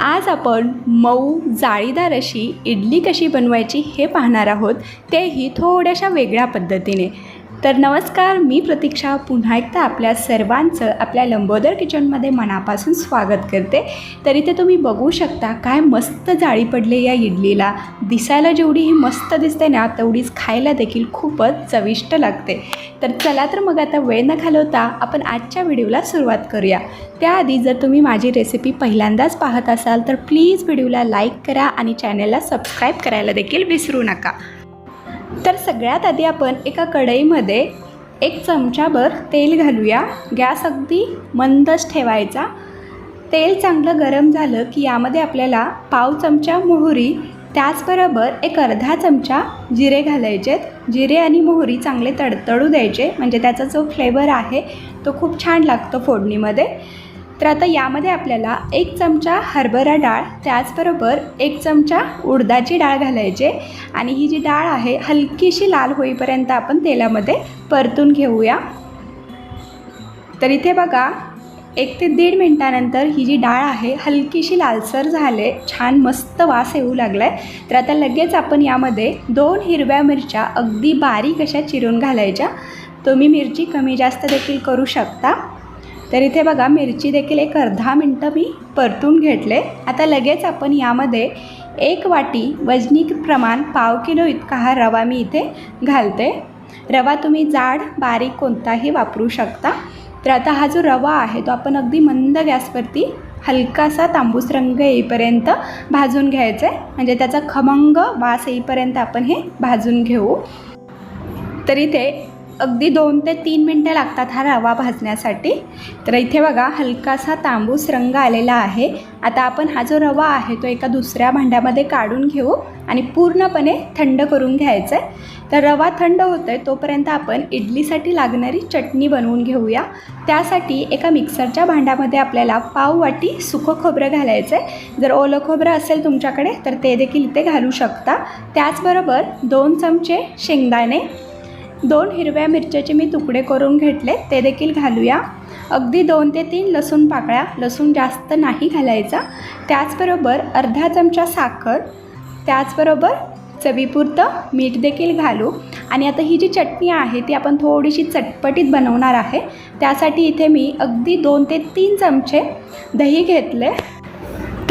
आज आपण मऊ जाळीदार अशी इडली कशी बनवायची हे पाहणार आहोत तेही थोड्याशा वेगळ्या पद्धतीने. तर नमस्कार मी प्रतीक्षा. पुन्हा एकदा आपल्या सर्वांचं आपल्या लंबोदर किचनमध्ये मनापासून स्वागत करते. तर इथे तुम्ही बघू शकता काय मस्त जाळी पडले या इडलीला. दिसायला जेवढी ही मस्त दिसते ना तेवढीच खायला देखील खूपच चविष्ट लागते. तर चला तर मग आता वेळ न घालवता आपण आजच्या व्हिडिओला सुरुवात करूया. त्याआधी जर तुम्ही माझी रेसिपी पहिल्यांदाच पाहत असाल तर प्लीज व्हिडिओला लाईक करा आणि चॅनलला सबस्क्राईब करायला देखील विसरू नका. तर सगळ्यात आधी आपण एका कढईमध्ये एक चमचाभर तेल घालूया. गॅस अगदी मंदच ठेवायचा. तेल चांगलं गरम झालं की यामध्ये आपल्याला पाव चमचा मोहरी त्याचबरोबर एक अर्धा चमचा जिरे घालायचेत. जिरे आणि मोहरी चांगले तडतडू द्यायचे म्हणजे त्याचा जो फ्लेवर आहे तो खूप छान लागतो फोडणीमध्ये. तर आता यामध्ये आपल्याला एक चमचा हरभरा डाळ त्याचबरोबर एक चमचा उडदाची डाळ घालायचे आणि ही जी डाळ आहे हलकीशी लाल होईपर्यंत आपण तेलामध्ये परतून घेऊया. तर इथे बघा एक ते दीड मिनटानंतर ही जी डाळ आहे हलकीशी लालसर झाले छान मस्त वास येऊ लागला आहे तर आता लगेच आपण यामध्ये दोन हिरव्या मिरच्या अगदी बारीक अशा चिरून घालायच्या. तुम्ही मिरची कमी जास्त देखील करू शकता. तर इथे बघा मिरची देखील एक अर्धा मिनटं मी परतून घेतले. आता लगेच आपण यामध्ये एक वाटी वजनी प्रमाण पाव किलो इतका हा रवा मी इथे घालते. रवा तुम्ही जाड बारीक कोणताही वापरू शकता. तर आता हा जो रवा आहे तो आपण अगदी मंद गॅसवरती हलकासा तांबूस रंग येईपर्यंत भाजून घ्यायचा. आहे म्हणजे त्याचा खमंग वास येईपर्यंत आपण हे भाजून घेऊ. तर इथे अगदी दोन ते तीन मिनटं लागतात हा रवा भाजण्यासाठी. तर इथे बघा हलकासा तांबूस रंग आलेला आहे. आता आपण हा जो रवा आहे तो एका दुसऱ्या भांड्यामध्ये काढून घेऊ आणि पूर्णपणे थंड करून घ्यायचा आहे तर रवा थंड होतो आहे तोपर्यंत आपण इडलीसाठी लागणारी चटणी बनवून घेऊया. त्यासाठी एका मिक्सरच्या भांड्यामध्ये आपल्याला पाव वाटी सुकं खोबरं घालायचं आहे जर ओलं खोबरं असेल तुमच्याकडे तर ते देखील इथे घालू शकता. त्याचबरोबर दोन चमचे शेंगदाणे दोन हिरव्या मिरच्याचे मी तुकडे करून घेतले ते देखील घालूया. अगदी दोन ते तीन लसूण पाकळ्या लसूण जास्त नाही घालायचा. त्याचबरोबर अर्धा चमचा साखर त्याचबरोबर चवीपुरतं मीठ देखील घालू. आणि आता ही जी चटणी आहे ती आपण थोडीशी चटपटीत बनवणार आहे. त्यासाठी इथे मी अगदी दोन ते तीन चमचे दही घेतले.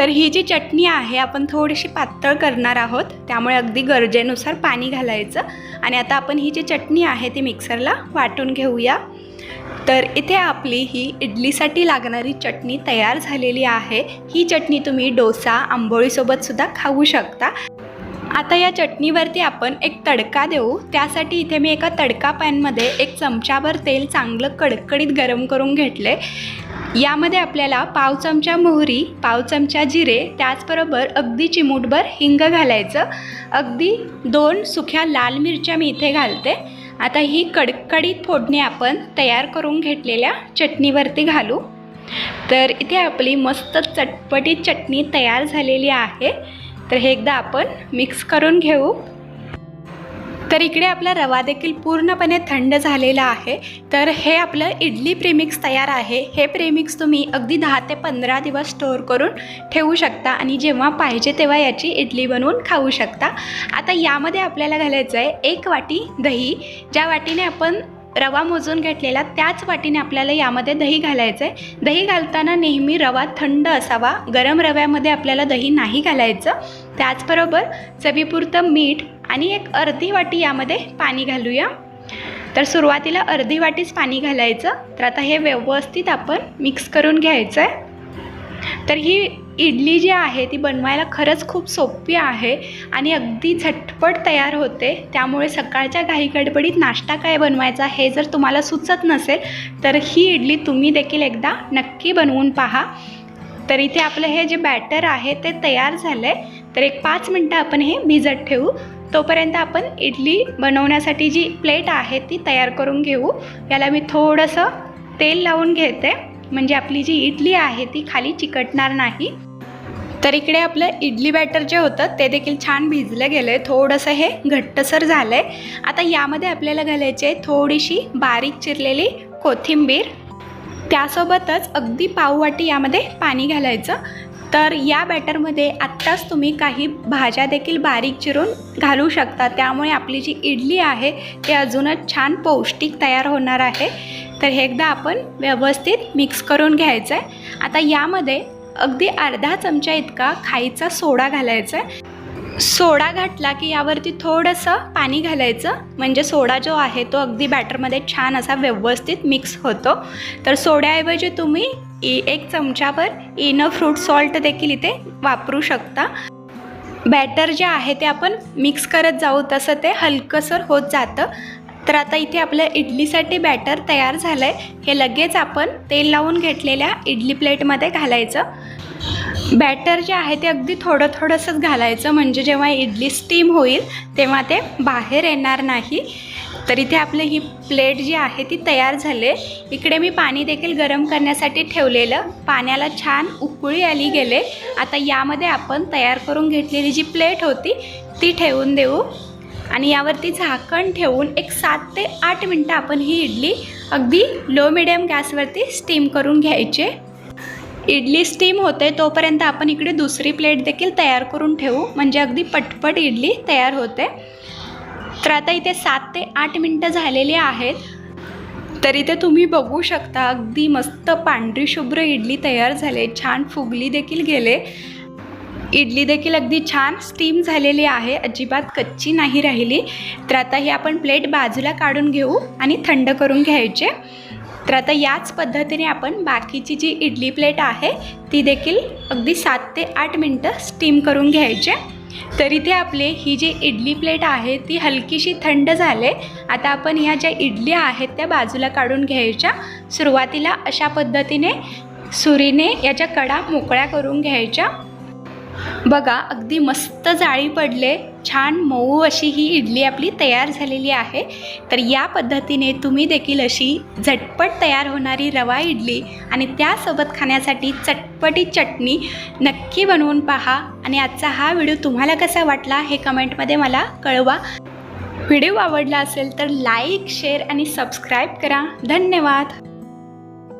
तर ही जी चटणी आहे आपण थोडीशी पातळ करणार आहोत. त्यामुळे अगदी गरजेनुसार पाणी घालायचं. आणि आता आपण ही जी चटणी आहे ती मिक्सरला वाटून घेऊया. तर इथे आपली ही इडलीसाठी लागणारी चटणी तयार झालेली आहे. ही चटणी तुम्ही डोसा आंबोळीसोबतसुद्धा खाऊ शकता. आता या चटणीवरती आपण एक तडका देऊ. त्यासाठी इथे मी एका तडका पॅनमध्ये एक चमचाभर तेल चांगलं कडकडीत गरम करून घेतले. यामध्ये आपल्याला पाव चमचा मोहरी पाव चमचा जिरे त्याचबरोबर अगदी चिमूटभर हिंग घालायचं. अगदी दोन सुख्या लाल मिरच्या मी इथे घालते. आता ही कडकडीत फोडणी आपण तयार करून घेतलेल्या चटणीवरती घालू. तर इथे आपली मस्त चटपटीत चटणी तयार झालेली आहे. तर हे एकदा आपण मिक्स करून घेऊ. तर इकडे आपला रवा देखील पूर्णपणे थंड झालेला आहे. तर हे आपलं इडली प्रेमिक्स तयार आहे. हे प्रेमिक्स तुम्ही अगदी दहा ते पंधरा दिवस स्टोअर करून ठेवू शकता आणि जेव्हा पाहिजे तेव्हा याची इडली बनवून खाऊ शकता. आता यामध्ये आपल्याला घालायचं आहे एक वाटी दही. ज्या वाटीने आपण रवा मोजून घेतलेला त्याच वाटीने आपल्याला यामध्ये दही घालायचं आहे. दही घालताना नेहमी रवा थंड असावा. गरम रव्यामध्ये आपल्याला दही नाही घालायचं. त्याचबरोबर चवीपुरतं मीठ आणि एक अर्धी वाटी यामध्ये पाणी घालूया. तर सुरुवातीला अर्धी वाटीच पाणी घालायचं. तर आता हे व्यवस्थित आपण मिक्स करून घ्यायचं आहे तर ही इडली जी आहे ती बनवायला खरंच खूप सोपी आहे आणि अगदी झटपट तयार होते. त्यामुळे सकाळच्या घाई गडबडीत नाश्ता काय बनवायचा हे जर तुम्हाला सुचत नसेल तर ही इडली तुम्ही देखील एकदा नक्की बनवून पहा. तर इथे आपलं हे जे बॅटर आहे ते तयार झालं आहे तर एक पाच मिनटं आपण हे भिजत ठेवू. तोपर्यंत आपण इडली बनवण्यासाठी जी प्लेट आहे ती तयार करून घेऊ. याला मी थोडंसं तेल लावून घेते. म्हणजे आपली जी इडली आहे ती खाली चिकटणार नाही. तर इकडे आपलं इडली बॅटर जे होतं ते देखील छान भिजलं गेलं. आहे थोडंसं हे घट्टसर झालं आहे आता यामध्ये आपल्याला घालायची आहे थोडीशी बारीक चिरलेली कोथिंबीर. त्यासोबतच अगदी पाववाटी यामध्ये पाणी घालायचं. तर या बॅटरमध्ये आत्ताच तुम्ही काही भाज्या देखील बारीक चिरून घालू शकता. त्यामुळे आपली जी इडली आहे ती अजूनच छान पौष्टिक तयार होणार आहे. तर हे एकदा आपण व्यवस्थित मिक्स करून घ्यायचं आहे आता यामध्ये अगदी अर्धा चमचा इतका खायचा सोडा घालायचा आहे सोडा घातला की यावरती थोडंसं पाणी घालायचं. म्हणजे सोडा जो आहे तो अगदी बॅटरमध्ये छान असा व्यवस्थित मिक्स होतो. तर सोड्याऐवजी तुम्ही एक चमच्यावर इनो फ्रूट सॉल्ट देखील इथे वापरू शकता. बॅटर जे आहे ते आपण मिक्स करत जाऊ तसं ते हलकंसर होत जातं. तर आता इथे आपलं इडलीसाठी बॅटर तयार झालं आहे हे लगेच आपण तेल लावून घेतलेल्या इडली प्लेटमध्ये घालायचं. बॅटर जे आहे ते अगदी थोडं थोडंसंच घालायचं. म्हणजे जेव्हा इडली स्टीम होईल तेव्हा ते बाहेर येणार नाही. तर इथे आपली ही प्लेट जी आहे ती तयार झाले. इकडे मी पाणी देखील गरम करण्यासाठी ठेवलेलं. पाण्याला छान उकळी आली गेले. आता यामध्ये आपण तयार करून घेतलेली जी प्लेट होती ती ठेवून देऊ. आणि यावरती झाकण ठेवून एक सात ते आठ मिनटं आपण ही इडली अगदी लो मिडियम गॅसवरती स्टीम करून घ्यायचे. इडली स्टीम होते तोपर्यंत आपण इकडे दुसरी प्लेट देखील तयार करून ठेवू. म्हणजे अगदी पटपट इडली तयार होते. तर आता इथे सात ते आठ मिनटं झालेली आहेत. तर इथे तुम्ही बघू शकता अगदी मस्त पांढरी शुभ्र इडली तयार झाले. छान फुगली देखील गेले. इडली देखील अगदी छान स्टीम झालेली आहे. अजिबात कच्ची नाही राहिली. तर आता ही आपण प्लेट बाजूला काढून घेऊ आणि थंड करून घ्यायचे. तर आता याच पद्धतीने आपण बाकीची जी इडली प्लेट आहे ती देखील अगदी सात ते आठ मिनटं स्टीम करून घ्यायचे. तर इथे आपले ही जी इडली प्लेट आहे ती हलकीशी थंड झाले. आता आपण ह्या ज्या इडल्या आहेत त्या बाजूला काढून घ्यायच्या. सुरुवातीला अशा पद्धतीने सुरीने याच्या कडा मोकळ्या करून घ्यायच्या. बघा अगदी मस्त जाळी पडले. छान मऊ अशी ही इडली आपली तयार झालेली आहे. तर या पद्धतीने तुम्ही देखील अशी झटपट तयार होणारी रवा इडली आणि त्यासोबत खाण्यासाठी चटपटी चटणी नक्की बनवून पहा. आणि आजचा हा व्हिडिओ तुम्हाला कसा वाटला हे कमेंटमध्ये मला कळवा. व्हिडिओ आवडला असेल तर लाईक शेअर आणि सबस्क्राईब करा. धन्यवाद.